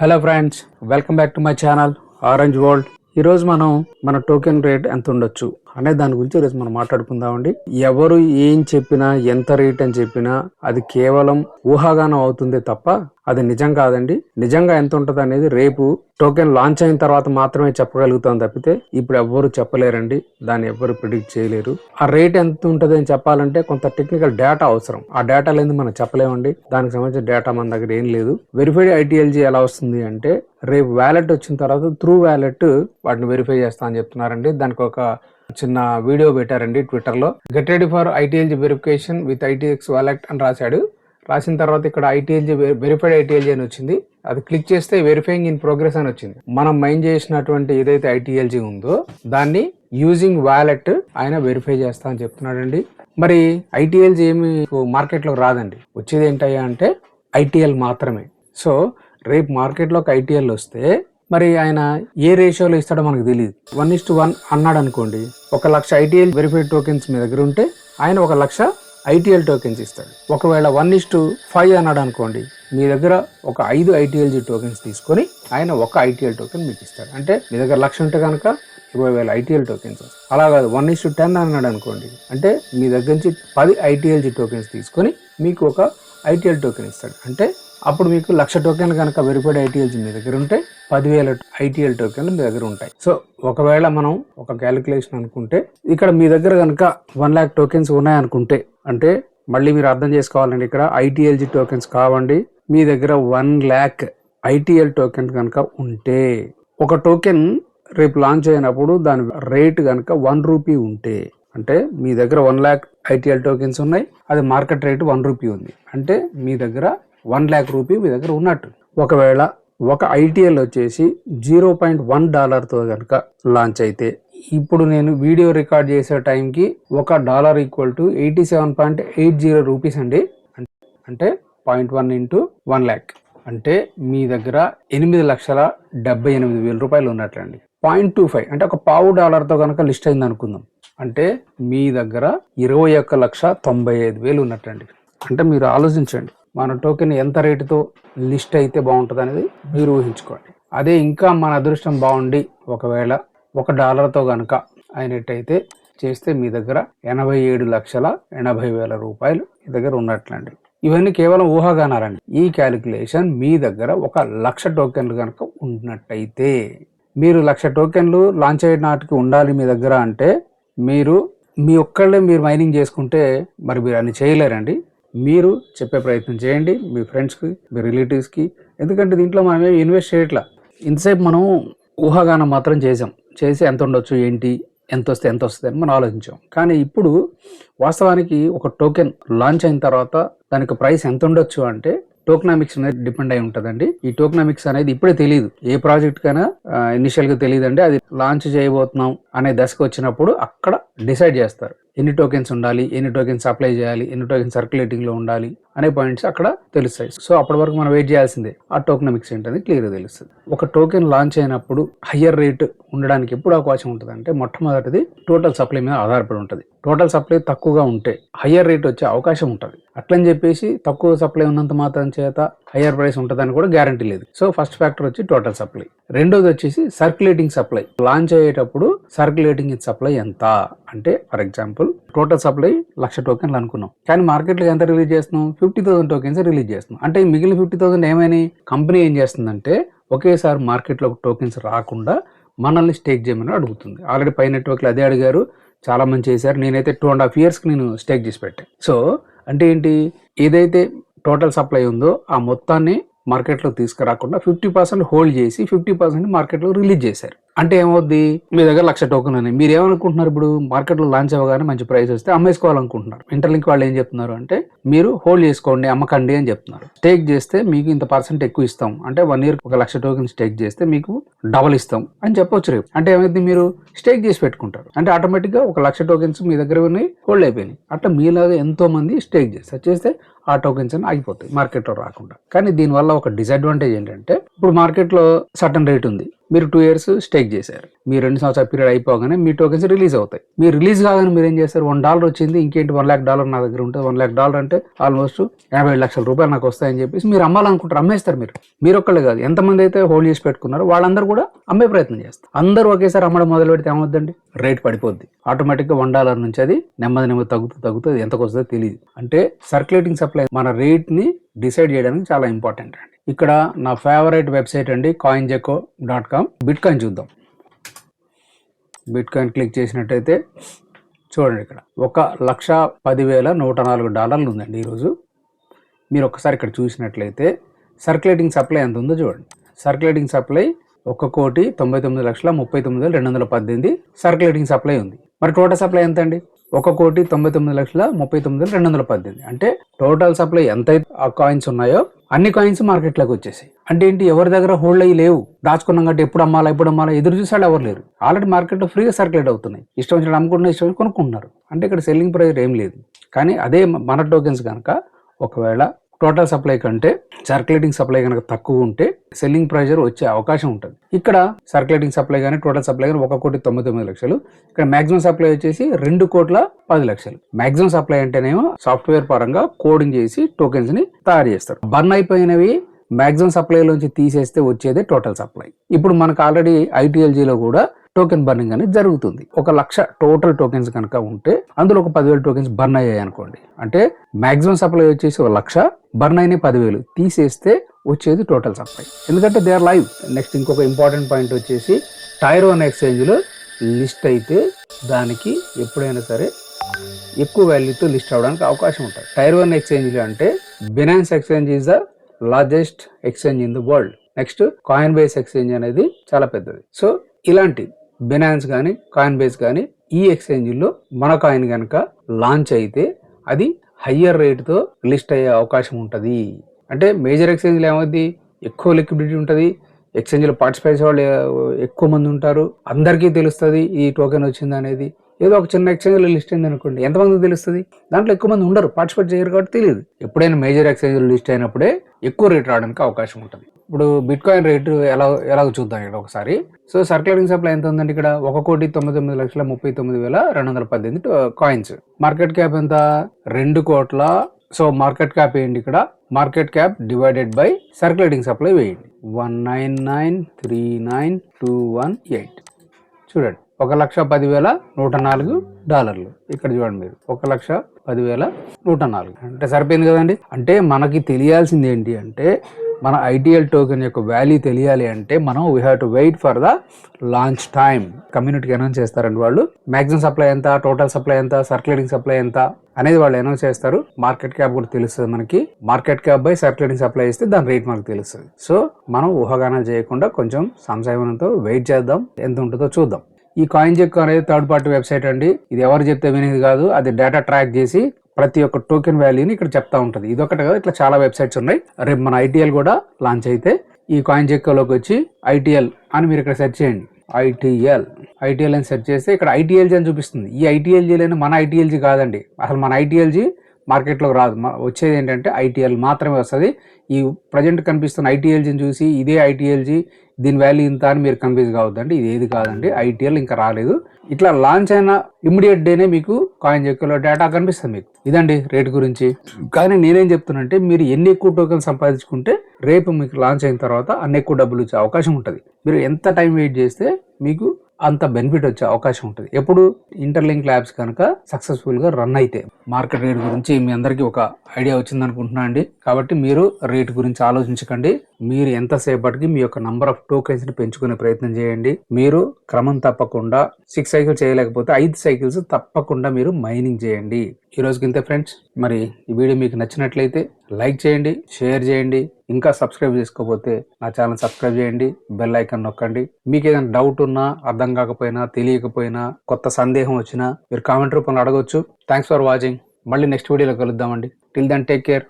Hello friends welcome back to my channel orange world ఈరోజు మనం మన టోకెన్ రేట్ ఎంత ఉండొచ్చు? అనే దాని గురించి ఈరోజు మనం మాట్లాడుకుందామండి. ఎవరు ఏం చెప్పినా ఎంత రేట్ అని చెప్పినా అది కేవలం ఊహాగానం అవుతుంది తప్ప అది నిజం కాదండి. నిజంగా ఎంత ఉంటుంది అనేది రేపు టోకెన్ లాంచ్ అయిన తర్వాత మాత్రమే చెప్పగలుగుతాం తప్పితే ఇప్పుడు ఎవ్వరు చెప్పలేరండి. దాన్ని ఎవ్వరు ప్రిడిక్ట్ చేయలేరు. ఆ రేట్ ఎంత ఉంటుంది అని చెప్పాలంటే కొంత టెక్నికల్ డేటా అవసరం. ఆ డేటా లేని మనం చెప్పలేమండి. దానికి సంబంధించిన డేటా మన దగ్గర ఏం లేదు. వెరిఫైడ్ ఐటీఎల్జీ ఎలా వస్తుంది అంటే రేపు వ్యాలెట్ వచ్చిన తర్వాత త్రూ వ్యాలెట్ వాటిని వెరిఫై చేస్తా అని చెప్తున్నారండి. దానికి ఒక చిన్న వీడియో పెట్టారండి ట్విట్టర్లో. Get ready for ITLG verification with ITX wallet అని రాశాడు. రాసిన తర్వాత ఇక్కడ ఐటీఎల్జీ వెరిఫైడ్ ఐటీఎల్జీ అని వచ్చింది. అది క్లిక్ చేస్తే వెరిఫైయింగ్ ఇన్ ప్రోగ్రెస్ అని వచ్చింది. మనం మైండ్ చేసినటువంటి ఏదైతే ఐటీఎల్జీ ఉందో దాన్ని యూజింగ్ వ్యాలెట్ ఆయన వెరిఫై చేస్తా అని చెప్తున్నాడండి. మరి ఐటీఎల్జీ ఏమి మార్కెట్లో రాదండి. వచ్చేది ఏంటయ్యా అంటే ఐటీఎల్ మాత్రమే. సో రేపు మార్కెట్లోకి ఐటీఎల్ వస్తే మరి ఆయన ఏ రేషియోలో ఇస్తాడో మనకు తెలియదు వన్ ఇస్ టు వన్ అన్నాడు అనుకోండి ఒక లక్ష ఐటీఎల్ వెరిఫైడ్ టోకెన్స్ మీ దగ్గర ఉంటే ఆయన ఒక లక్ష ఐటీఎల్ టోకెన్స్ ఇస్తాడు. ఒకవేళ వన్ ఇస్ టు ఫైవ్ అన్నాడు అనుకోండి మీ దగ్గర ఒక ఐదు ఐటీఎల్జీ టోకెన్స్ తీసుకొని ఆయన ఒక ఐటీఎల్ టోకెన్ మీకు ఇస్తాడు. అంటే మీ దగ్గర లక్ష ఉంటే కనుక ఇరవై వేల ఐటీఎల్ టోకెన్స్ అలా కాదు వన్ ఇస్ టు టెన్ అన్నాడు అనుకోండి అంటే మీ దగ్గర నుంచి పది ఐటీఎల్జీ టోకెన్స్ తీసుకొని మీకు ఒక ఐటీఎల్ టోకెన్ ఇస్తాడు. అంటే అప్పుడు మీకు లక్ష టోకెన్లు కనుక వెరిఫైడ్ ఐటీఎల్స్ మీ దగ్గర ఉంటే పదివేల ఐటీఎల్ టోకెన్లు మీ దగ్గర ఉంటాయి. సో ఒకవేళ మనం ఒక క్యాలిక్యులేషన్ అనుకుంటే ఇక్కడ మీ దగ్గర కనుక వన్ ల్యాక్ టోకెన్స్ ఉన్నాయనుకుంటే అంటే మళ్ళీ మీరు అర్థం చేసుకోవాలండి ఇక్కడ ఐటీఎల్జీ టోకెన్స్ కావండి మీ దగ్గర వన్ ల్యాక్ ఐటీఎల్ టోకెన్ కనుక ఉంటే ఒక టోకెన్ రేపు లాంచ్ అయినప్పుడు దాని రేట్ కనుక వన్ రూపీ ఉంటే అంటే మీ దగ్గర వన్ ల్యాక్ ఐటీఎల్ టోకెన్స్ ఉన్నాయి. అది మార్కెట్ రేట్ వన్ రూపీ ఉంది. అంటే మీ దగ్గర వన్ ల్యాక్ రూపీ మీ దగ్గర ఉన్నట్టు. ఒకవేళ ఒక ఐటీఎల్ వచ్చేసి జీరో పాయింట్ వన్ డాలర్తో కనుక లాంచ్ అయితే ఇప్పుడు నేను వీడియో రికార్డ్ చేసే టైంకి ఒక dollar equal to eighty seven point eight zero rupees అండి. అంటే point one into one lakh. అంటే మీ దగ్గర ఎనిమిది లక్షల డెబ్బై ఎనిమిది వేల రూపాయలు ఉన్నట్లండి. పాయింట్ టూ ఫైవ్ అంటే ఒక పావు డాలర్తో కనుక లిస్ట్ అయింది అనుకుందాం అంటే మీ దగ్గర ఇరవై ఒక్క లక్ష తొంభై ఐదు వేలు ఉన్నట్టండి. అంటే మీరు ఆలోచించండి. మన టోకెన్ ఎంత రేటుతో లిస్ట్ అయితే బాగుంటుంది అనేది మీరు ఊహించుకోండి. అదే ఇంకా మన అదృష్టం బాగుండి ఒకవేళ ఒక డాలర్తో కనుక అయినట్టయితే చేస్తే మీ దగ్గర ఎనభై ఏడు లక్షల ఎనభై వేల రూపాయలు మీ దగ్గర ఉన్నట్లండి. ఇవన్నీ కేవలం ఊహాగానాలండి. ఈ క్యాలిక్యులేషన్ మీ దగ్గర ఒక లక్ష టోకెన్లు కనుక ఉన్నట్టయితే మీరు లక్ష టోకెన్లు లాంచ్ అయ్యే నాటికి ఉండాలి మీ దగ్గర అంటే మీరు మీ ఒక్కళ్ళే మీరు మైనింగ్ చేసుకుంటే మరి మీరు అన్ని చేయలేరండి. మీరు చెప్పే ప్రయత్నం చేయండి మీ ఫ్రెండ్స్కి మీ రిలేటివ్స్కి ఎందుకంటే దీంట్లో మనం ఏమి ఇన్వెస్ట్ చేయట్లా. ఇంతసేపు మనం ఊహాగానం మాత్రం చేసాం చేసి ఎంత ఉండొచ్చు ఏంటి ఎంత వస్తే ఎంత వస్తుంది అని మనం ఆలోచించాం. కానీ ఇప్పుడు వాస్తవానికి ఒక టోకెన్ లాంచ్ అయిన తర్వాత దానికి ప్రైస్ ఎంత ఉండొచ్చు అంటే టోకనామిక్స్ అనేది డిపెండ్ అయి ఉంటుందండి. ఈ టోకనామిక్స్ అనేది ఇప్పుడే తెలియదు ఏ ప్రాజెక్ట్ కైనా ఇనిషియల్గా తెలియదండి అది లాంచ్ చేయబోతున్నాం అనే దశకు వచ్చినప్పుడు అక్కడ డిసైడ్ చేస్తారు. ఎన్ని టోకెన్స్ ఉండాలి ఎన్ని టోకెన్స్ అప్లై చేయాలి ఎన్ని టోకెన్స్ సర్క్యులేటింగ్లో ఉండాలి అనే పాయింట్స్ అక్కడ తెలుస్తాయి. సో అప్పటి వరకు మనం వెయిట్ చేయాల్సిందే. ఆ టోకెనమిక్స్ ఏంటనేది క్లియర్గా తెలుస్తుంది. ఒక టోకెన్ లాంచ్ అయినప్పుడు హయ్యర్ రేట్ ఉండడానికి ఎప్పుడు అవకాశం ఉంటుంది అంటే మొట్టమొదటిది టోటల్ సప్లై మీద ఆధారపడి ఉంటుంది. టోటల్ సప్లై తక్కువగా ఉంటే హయ్యర్ రేట్ వచ్చే అవకాశం ఉంటుంది. అట్లని చెప్పేసి తక్కువ సప్లై ఉన్నంత మాత్రం చేత హయ్యర్ ప్రైస్ ఉంటుందని కూడా గ్యారంటీ లేదు. సో ఫస్ట్ ఫ్యాక్టర్ వచ్చి టోటల్ సప్లై. రెండోది వచ్చేసి సర్క్యులేటింగ్ సప్లై. లాంచ్ అయ్యేటప్పుడు సర్క్యులేటింగ్ సప్లై ఎంత? అంటే for example total supply lakh టోకెన్లు అనుకున్నాం. కానీ మార్కెట్లో ఎంత రిలీజ్ చేస్తున్నాం? ఫిఫ్టీ థౌసండ్ టోకెన్స్ రిలీజ్ చేస్తున్నాం. అంటే మిగిలిన ఫిఫ్టీ థౌసండ్ ఏమైనా కంపెనీ ఏం చేస్తుందంటే ఒకేసారి మార్కెట్లో టోకెన్స్ రాకుండా మనల్ని స్టేక్ చేయమని అడుగుతుంది. ఆల్రెడీ పై నెట్వర్క్లు అదే అడిగారు. చాలా మంది చేశారు. నేనైతే టూ అండ్ హాఫ్ ఇయర్స్కి నేను స్టేక్ చేసి పెట్టాను సో అంటే ఏంటి? ఏదైతే టోటల్ సప్లై ఉందో ఆ మొత్తాన్ని మార్కెట్లో తీసుకురాకుండా ఫిఫ్టీ పర్సెంట్ హోల్డ్ చేసి ఫిఫ్టీ పర్సెంట్ మార్కెట్లో రిలీజ్ చేశారు. అంటే ఏమవుద్ది? మీ దగ్గర లక్ష టోకెన్ అని మీరు ఏమనుకుంటున్నారు ఇప్పుడు? మార్కెట్లో లాంచ్ అవ్వగానే మంచి ప్రైస్ వస్తే అమ్మేసుకోవాలనుకుంటున్నారు. ఇంటర్లింక్ వాళ్ళు ఏం చెప్తున్నారు అంటే మీరు హోల్డ్ చేసుకోండి అమ్మకండి అని చెప్తున్నారు. స్టేక్ చేస్తే మీకు ఇంత పర్సెంట్ ఎక్కువ ఇస్తాం. అంటే వన్ ఇయర్ ఒక లక్ష టోకెన్ స్టేక్ చేస్తే మీకు డబల్ ఇస్తాం అని చెప్పొచ్చు రేపు. అంటే ఏమైంది? మీరు స్టేక్ చేసి పెట్టుకుంటారు. అంటే ఆటోమేటిక్గా ఒక లక్ష టోకెన్స్ మీ దగ్గర ఉన్నాయి హోల్డ్ అయిపోయినాయి. అట్లా మీలాగా ఎంతో మంది స్టేక్ చేస్తారు చేస్తే ఆ టోకెన్స్ అని ఆగిపోతాయి మార్కెట్లో రాకుండా. కానీ దీనివల్ల ఒక డిసడ్వాంటేజ్ ఏంటంటే ఇప్పుడు మార్కెట్లో సటన్ రేట్ ఉంది. మీరు టూ ఇయర్స్ స్టేక్ చేశారు. మీ రెండు సంవత్సరాల పీరియడ్ అయిపోగానే మీ టోకెన్స్ రిలీజ్ అవుతాయి. మీరు రిలీజ్ కాగానే మీరు ఏం చేస్తారు? వన్ డాలర్ వచ్చింది ఇంకేంటి? వన్ ల్యాక్ డాలర్ నా దగ్గర ఉంటుంది. వన్ ల్యాక్ డాలర్ అంటే ఆల్మోస్ట్ యాభై ఏడు లక్షల రూపాయలు నాకు వస్తాయని చెప్పేసి మీరు అమ్మాలనుకుంటారు. అమ్మేస్తారు మీరు. మీరు ఒక్కళ్ళే కాదు. ఎంతమంది అయితే హోల్డ్ చేసి పెట్టుకున్నారో వాళ్ళందరూ కూడా అమ్మే ప్రయత్నం చేస్తారు. అందరూ ఒకేసారి అమ్మడం మొదలు పెడితే ఏమవుద్దండి రేట్ పడిపోద్ది ఆటోమేటిక్గా వన్ డాలర్ నుంచి అది నెమ్మది నెమ్మది తగ్గుతూ తగ్గుతూ ఎంతకు వస్తుందో తెలియదు అంటే సర్క్యులేటింగ్ సప్లై మన రేట్ని డిసైడ్ చేయడానికి చాలా ఇంపార్టెంట్ అండి. ఇక్కడ నా ఫేవరెట్ వెబ్సైట్ అండి CoinGecko dot com bitcoin చూద్దాం. బిట్ కాయిన్ క్లిక్ చేసినట్టయితే చూడండి ఇక్కడ. ఒక లక్ష పదివేల నూట నాలుగు డాలర్లు ఉందండి ఈరోజు. మీరు ఒకసారి ఇక్కడ చూసినట్లయితే సర్క్యులేటింగ్ సప్లై ఎంత ఉందో చూడండి. సర్క్యులేటింగ్ సప్లై ఒక కోటి తొంభై తొమ్మిది లక్షల ముప్పై తొమ్మిది వేల రెండు వందల పద్దెనిమిది సర్క్యులేటింగ్ సప్లై ఉంది. మరి టోటల్ సప్లై ఎంత అండి ఒక కోటి తొంభై తొమ్మిది లక్షల ముప్పై తొమ్మిది వేల రెండు వందల పద్దెనిమిది. అంటే టోటల్ సప్లై ఎంత ఆ కాయిన్స్ ఉన్నాయో అన్ని కాయిన్స్ మార్కెట్లోకి వచ్చేసాయి. అంటే ఏంటి? ఎవరి దగ్గర హోల్డ్ అయ్యి లేవు. దాచుకున్నాం కాబట్టి ఎప్పుడు అమ్మాలా ఎప్పుడు అమ్మాలా ఎదురు చూసాడు ఎవరు లేరు. ఆల్రెడీ మార్కెట్లో ఫ్రీగా సర్క్యులేట్ అవుతున్నాయి. ఇష్టం వచ్చిన అమ్ముకుంటున్న ఇష్టం కొనుక్కుంటున్నారు. అంటే ఇక్కడ సెల్లింగ్ ప్రైస్ ఏం లేదు. కానీ అదే మన టోకెన్స్ కనుక ఒకవేళ టోటల్ సప్లై కంటే సర్క్యులేటింగ్ సప్లై కనుక తక్కువ ఉంటే సెల్లింగ్ ప్రైజర్ వచ్చే అవకాశం ఉంటుంది. ఇక్కడ సర్క్యులేటింగ్ సప్లై కానీ టోటల్ సప్లై కానీ ఒక కోటి తొంభై తొమ్మిది లక్షలు. ఇక్కడ మాక్సిమం సప్లై వచ్చేసి రెండు కోట్ల పది లక్షలు. మాక్సిమం సప్లై అంటేనేమో సాఫ్ట్వేర్ పరంగా కోడింగ్ చేసి టోకెన్స్ని తయారు చేస్తారు. బర్న్ అయిపోయినవి మాక్సిమం సప్లైలోంచి తీసేస్తే వచ్చేదే టోటల్ సప్లై ఇప్పుడు మనకు ఆల్రెడీ ఐటీఎల్జీలో కూడా టోకెన్ బర్నింగ్ అనేది జరుగుతుంది. ఒక లక్ష టోటల్ టోకెన్స్ కనుక ఉంటే అందులో ఒక పదివేల టోకెన్స్ బర్న్ అయ్యాయి అనుకోండి. అంటే మాక్సిమం సప్లై వచ్చేసి ఒక లక్ష బర్న్ అయిన పదివేలు. తీసేస్తే వచ్చేది టోటల్ సప్లై. ఎందుకంటే దే ఆర్ లైవ్. నెక్స్ట్ ఇంకొక ఇంపార్టెంట్ పాయింట్ వచ్చేసి టైర్ వన్ ఎక్స్చేంజ్లో లిస్ట్ అయితే దానికి ఎప్పుడైనా సరే ఎక్కువ వాల్యూతో లిస్ట్ అవడానికి అవకాశం ఉంటుంది. టైర్ వన్ ఎక్స్చేంజ్లు అంటే Binance exchange is the largest exchange in the world. Next Coinbase exchange అనేది చాలా పెద్దది. సో ఇలాంటి బినాన్స్ కానీ కాయిన్ బేస్ కానీ ఈ ఎక్స్చేంజ్లో మన కాయిన్ కనుక లాంచ్ అయితే అది హయ్యర్ రేట్తో లిస్ట్ అయ్యే అవకాశం ఉంటుంది. అంటే మేజర్ ఎక్స్చేంజ్లో ఏమవుద్ది? ఎక్కువ లిక్విడిటీ ఉంటుంది. ఎక్స్చేంజ్లో పార్టిసిపేట్ వాళ్ళు ఎక్కువ మంది ఉంటారు. అందరికీ తెలుస్తుంది ఈ టోకెన్ వచ్చింది అనేది. ఏదో ఒక చిన్న ఎక్స్చేంజ్లో లిస్ట్ అయింది అనుకోండి ఎంతమంది తెలుస్తుంది? దాంట్లో ఎక్కువ మంది ఉండరు పార్టిసిపేట్ చేయరు కాబట్టి తెలియదు ఎప్పుడైనా మేజర్ ఎక్స్చేంజ్లో లిస్ట్ అయినప్పుడే ఎక్కువ రేట్ రావడానికి అవకాశం ఉంటుంది. ఇప్పుడు బిట్ కాయిన్ రేటు ఎలా ఎలాగ చూద్దాం ఇక్కడ ఒకసారి. సో సర్క్యులేటింగ్ సప్లై ఎంత ఉందండి ఇక్కడ? ఒక కోటి తొమ్మిది తొమ్మిది లక్షల ముప్పై తొమ్మిది వేల రెండు వందల పద్దెనిమిది కాయిన్స్ మార్కెట్ క్యాప్ ఎంత? రెండు కోట్ల. సో మార్కెట్ క్యాప్ వేయండి ఇక్కడ? Market cap divided by circulating supply వేయండి. One nine nine three nine two one eight చూడండి. ఒక లక్ష పదివేల నూట నాలుగు డాలర్లు. ఇక్కడ చూడండి మీరు. ఒక లక్ష పదివేల నూట నాలుగు. అంటే సరిపోయింది కదండి? అంటే మనకి తెలియాల్సింది ఏంటి అంటే మన ఐటీఎల్ టోకెన్ యొక్క వాల్యూ తెలియాలి అంటే మనం we have to wait for the launch time కమ్యూనిటీకి అనౌన్స్ చేస్తారండి వాళ్ళు. మ్యాక్సిమం సప్లై ఎంత టోటల్ సప్లై ఎంత సర్క్యులేటింగ్ సప్లై ఎంత అనేది వాళ్ళు అనౌన్స్ చేస్తారు. మార్కెట్ క్యాప్ కూడా తెలుస్తుంది మనకి. Market cap by circulating supply ఇస్తే దాని రేట్ మనకు తెలుస్తుంది. సో మనం ఊహాగానాలు చేయకుండా కొంచెం సంశయంతో వెయిట్ చేద్దాం. ఎంత ఉంటుందో చూద్దాం. ఈ కాయిన్ చెక్ అనేది థర్డ్ పార్టీ వెబ్సైట్ అండి. ఇది ఎవరు చెప్తే వినేది కాదు. అది డేటా ట్రాక్ చేసి ప్రతి ఒక్క టోకెన్ వాల్యూని ఇక్కడ చెప్తా ఉంటుంది. ఇది ఒకటి కదా ఇట్లా చాలా వెబ్సైట్స్ ఉన్నాయి. రేపు మన ఐటీఎల్ కూడా లాంచ్ అయితే ఈ కాయిన్ చెక్లోకి వచ్చి ఐటీఎల్ అని మీరు ఇక్కడ సెర్చ్ చేయండి. ఐటీఎల్ ఐటీఎల్ అని సెర్చ్ చేస్తే ఇక్కడ ఐటీఎల్జీ అని చూపిస్తుంది. ఈ ఐటీఎల్జీ లేని మన ఐటీఎల్జీ కాదండి. అసలు మన ఐటీఎల్జీ మార్కెట్లోకి రాదు. వచ్చేది ఏంటంటే ఐటీఎల్ మాత్రమే వస్తుంది. ఈ ప్రజెంట్ కనిపిస్తున్న ఐటీఎల్జీని చూసి ఇదే ఐటీఎల్జీ దీని వాల్యూ ఇంత అని మీరు కన్ఫ్యూజ్ కావద్దండి. ఇది ఏది కాదండి. ఐటీఎల్ ఇంకా రాలేదు. ఇట్లా లాంచ్ అయిన ఇమ్మీడియట్ డేనే మీకు కాయిన్ చెక్కులో డేటా కనిపిస్తుంది మీకు. ఇదండి రేట్ గురించి. కానీ నేనేం చెప్తున్నానంటే మీరు ఎన్ని ఎక్కువ టోకెన్ సంపాదించుకుంటే రేపు మీకు లాంచ్ అయిన తర్వాత అన్ని ఎక్కువ డబ్బులు వచ్చే అవకాశం ఉంటుంది. మీరు ఎంత టైం వెయిట్ చేస్తే మీకు అంత బెనిఫిట్ వచ్చే అవకాశం ఉంటుంది. ఎప్పుడు ఇంటర్లింక్ ల్యాబ్స్ కనుక సక్సెస్ఫుల్గా రన్ అయితే. మార్కెట్ రేట్ గురించి మీ అందరికీ ఒక ఐడియా వచ్చింది అనుకుంటున్నా అండి. కాబట్టి మీరు రేట్ గురించి ఆలోచించకండి. మీరు ఎంతసేపటికి మీ యొక్క నంబర్ ఆఫ్ టోకెన్స్ని పెంచుకునే ప్రయత్నం చేయండి. మీరు క్రమం తప్పకుండా సిక్స్ సైకిల్స్ చేయలేకపోతే ఐదు సైకిల్స్ తప్పకుండా మీరు మైనింగ్ చేయండి. ఈ రోజుకి ఇంతే ఫ్రెండ్స్ మరి ఈ వీడియో మీకు నచ్చినట్లయితే లైక్ చేయండి షేర్ చేయండి ఇంకా సబ్స్క్రైబ్ చేసుకోకపోతే నా ఛానల్ సబ్స్క్రైబ్ చేయండి బెల్ ఐకాన్ నొక్కండి. మీకు ఏదైనా డౌట్ ఉన్నా అర్థం కాకపోయినా తెలియకపోయినా కొత్త సందేహం వచ్చినా మీరు కామెంట్ రూపంలో అడగొచ్చు. థ్యాంక్స్ ఫర్ వాచింగ్ మళ్ళీ నెక్స్ట్ వీడియోలో కలుద్దామండి. Till then take care